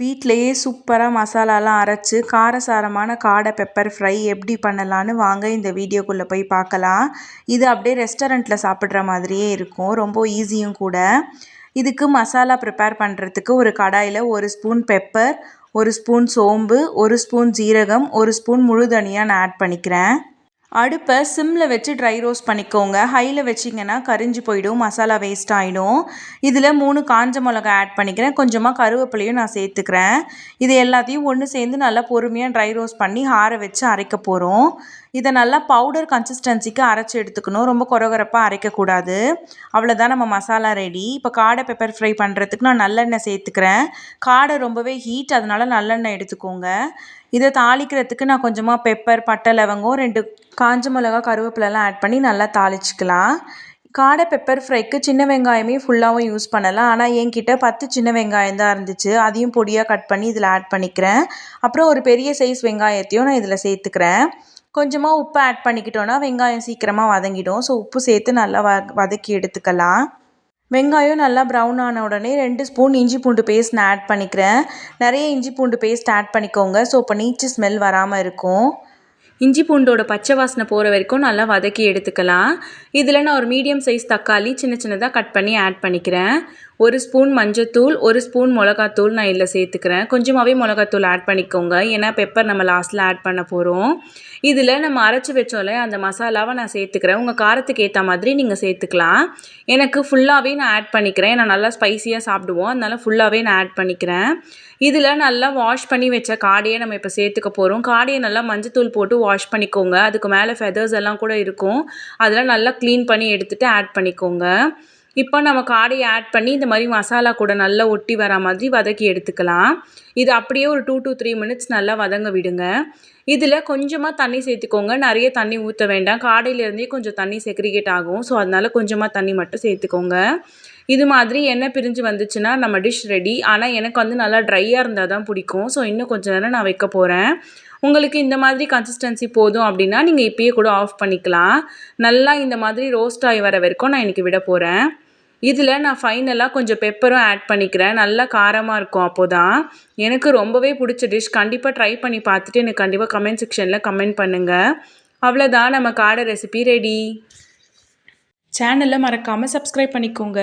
வீட்டிலையே சூப்பராக மசாலாலாம் அரைச்சி காரசாரமான காடை பெப்பர் ஃப்ரை எப்படி பண்ணலான்னு வாங்க இந்த வீடியோக்குள்ளே போய் பார்க்கலாம். இது அப்படியே ரெஸ்டாரண்ட்டில் சாப்பிட்ற மாதிரியே இருக்கும் ரொம்ப ஈஸியும் கூட. இதுக்கு மசாலா ப்ரிப்பேர் பண்ணுறதுக்கு ஒரு கடாயில் ஒரு ஸ்பூன் பெப்பர் ஒரு ஸ்பூன் சோம்பு ஒரு ஸ்பூன் ஜீரகம் ஒரு ஸ்பூன் முழு தனியாக நான் ஆட் பண்ணிக்கிறேன். அடுப்பை சிம்மில் வச்சு ட்ரை ரோஸ்ட் பண்ணிக்கோங்க. ஹையில் வச்சிங்கன்னா கரிஞ்சு போயிடும் மசாலா வேஸ்ட் ஆகிடும் இதில் மூணு காஞ்ச மிளகா ஆட் பண்ணிக்கிறேன். கொஞ்சமாக கருவேப்பிலையும் நான் சேர்த்துக்கிறேன். இது எல்லாத்தையும் ஒன்று சேர்ந்து நல்லா பொறுமையாக ட்ரை ரோஸ்ட் பண்ணி ஆற வச்சு அரைக்க போகிறோம் இதை நல்லா பவுடர் கன்சிஸ்டன்சிக்கு அரைச்சி எடுத்துக்கணும். ரொம்ப குறகுறப்பாக அரைக்கக்கூடாது. அவ்வளோதான் நம்ம மசாலா ரெடி இப்போ காடை பெப்பர் ஃப்ரை பண்ணுறதுக்கு நான் நல்லெண்ணெய் சேர்த்துக்கிறேன். காடை ரொம்பவே ஹீட் அதனால் நல்லெண்ணெய் எடுத்துக்கோங்க. இதை தாளிக்கிறதுக்கு நான் கொஞ்சமாக பெப்பர் பட்டை லவங்கம் ரெண்டு காஞ்ச மிளகா கருவேப்பிலெலாம் ஆட் பண்ணி நல்லா தாளிச்சிக்கலாம். காடை பெப்பர் ஃப்ரைக்கு சின்ன வெங்காயமே ஃபுல்லாகவும் யூஸ் பண்ணலாம். ஆனால் என்கிட்ட பத்து சின்ன வெங்காயம் தான் இருந்துச்சு. அதையும் பொடியாக கட் பண்ணி இதில் ஆட் பண்ணிக்கிறேன். அப்புறம் ஒரு பெரிய சைஸ் வெங்காயத்தையும் நான் இதில் சேர்த்துக்கிறேன். கொஞ்சமாக உப்பு ஆட் பண்ணிக்கிட்டோன்னா வெங்காயம் சீக்கிரமாக வதங்கிடும். ஸோ உப்பு சேர்த்து நல்லா வ வதக்கி எடுத்துக்கலாம். வெங்காயம் நல்லா ப்ரௌன் ஆன உடனே ரெண்டு ஸ்பூன் இஞ்சி பூண்டு பேஸ்ட் நான் ஆட் பண்ணிக்கிறேன். நிறைய இஞ்சி பூண்டு பேஸ்ட் ஆட் பண்ணிக்கோங்க. ஸோ இப்போ நீச்சு ஸ்மெல் வராமல் இருக்கும். இஞ்சி பூண்டோட பச்சை வாசனை போகிற வரைக்கும் நல்லா வதக்கி எடுத்துக்கலாம். இதில் நான் ஒரு மீடியம் சைஸ் தக்காளி சின்ன சின்னதாக கட் பண்ணி ஆட் பண்ணிக்கிறேன். ஒரு ஸ்பூன் மஞ்சத்தூள் ஒரு ஸ்பூன் மிளகாத்தூள் நான் இதில் சேர்த்துக்கிறேன். கொஞ்சமாகவே மிளகாத்தூள் ஆட் பண்ணிக்கோங்க. ஏன்னா பெப்பர் நம்ம லாஸ்ட்டில் ஆட் பண்ண போகிறோம் இதில் நம்ம அரைச்சி வச்சோம்ல அந்த மசாலாவை நான் சேர்த்துக்கிறேன். உங்கள் காரத்துக்கு ஏற்ற மாதிரி நீங்கள் சேர்த்துக்கலாம். எனக்கு ஃபுல்லாகவே நான் ஆட் பண்ணிக்கிறேன். நான் நல்லா ஸ்பைஸியாக சாப்பிடுவோம். அதனால் ஃபுல்லாகவே நான் ஆட் பண்ணிக்கிறேன். இதில் நல்லா வாஷ் பண்ணி வச்ச காடையை நம்ம இப்போ சேர்த்துக்க போகிறோம் காடையை நல்லா மஞ்சத்தூள் போட்டு வாஷ் பண்ணிக்கோங்க. அதுக்கு மேலே ஃபெதர்ஸ் எல்லாம் கூட இருக்கும். அதெல்லாம் நல்லா க்ளீன் பண்ணி எடுத்துகிட்டு ஆட் பண்ணிக்கோங்க. இப்போ நம்ம காடையை ஆட் பண்ணி இந்த மாதிரி மசாலா கூட நல்லா ஒட்டி வர மாதிரி வதக்கி எடுத்துக்கலாம். இது அப்படியே ஒரு டூ டு த்ரீ மினிட்ஸ் நல்லா வதங்க விடுங்க. இதில் கொஞ்சமாக தண்ணி சேர்த்துக்கோங்க. நிறைய தண்ணி ஊற்ற வேண்டாம். காடையிலேருந்தே கொஞ்சம் தண்ணி செக்ரிகேட் ஆகும். ஸோ அதனால் கொஞ்சமாக தண்ணி மட்டும் சேர்த்துக்கோங்க. இது மாதிரி எண்ணெய் பிரிஞ்சு வந்துச்சுன்னா நம்ம டிஷ் ரெடி ஆனால் எனக்கு வந்து நல்லா ட்ரையாக இருந்தால் தான் பிடிக்கும். ஸோ இன்னும் கொஞ்சம் நேரம் நான் வைக்க போகிறேன் உங்களுக்கு இந்த மாதிரி கன்சிஸ்டன்சி போதும் அப்படின்னா நீங்கள் இப்பயே கூட ஆஃப் பண்ணிக்கலாம். நல்லா இந்த மாதிரி ரோஸ்ட் ஆகி வர வரைக்கும் நான் இன்றைக்கி விட போகிறேன் இதில் நான் ஃபைனலாக கொஞ்சம் பெப்பரும் ஆட் பண்ணிக்கிறேன். நல்லா காரமாக இருக்கும் அப்போ தான் எனக்கு ரொம்பவே பிடிச்ச டிஷ் கண்டிப்பாக ட்ரை பண்ணி பார்த்துட்டு எனக்கு கண்டிப்பாக கமெண்ட் செக்ஷனில் கமெண்ட் பண்ணுங்கள் அவ்வளோதான் நம்ம காடை ரெசிபி ரெடி சேனலை மறக்காமல் சப்ஸ்கிரைப் பண்ணிக்கோங்க.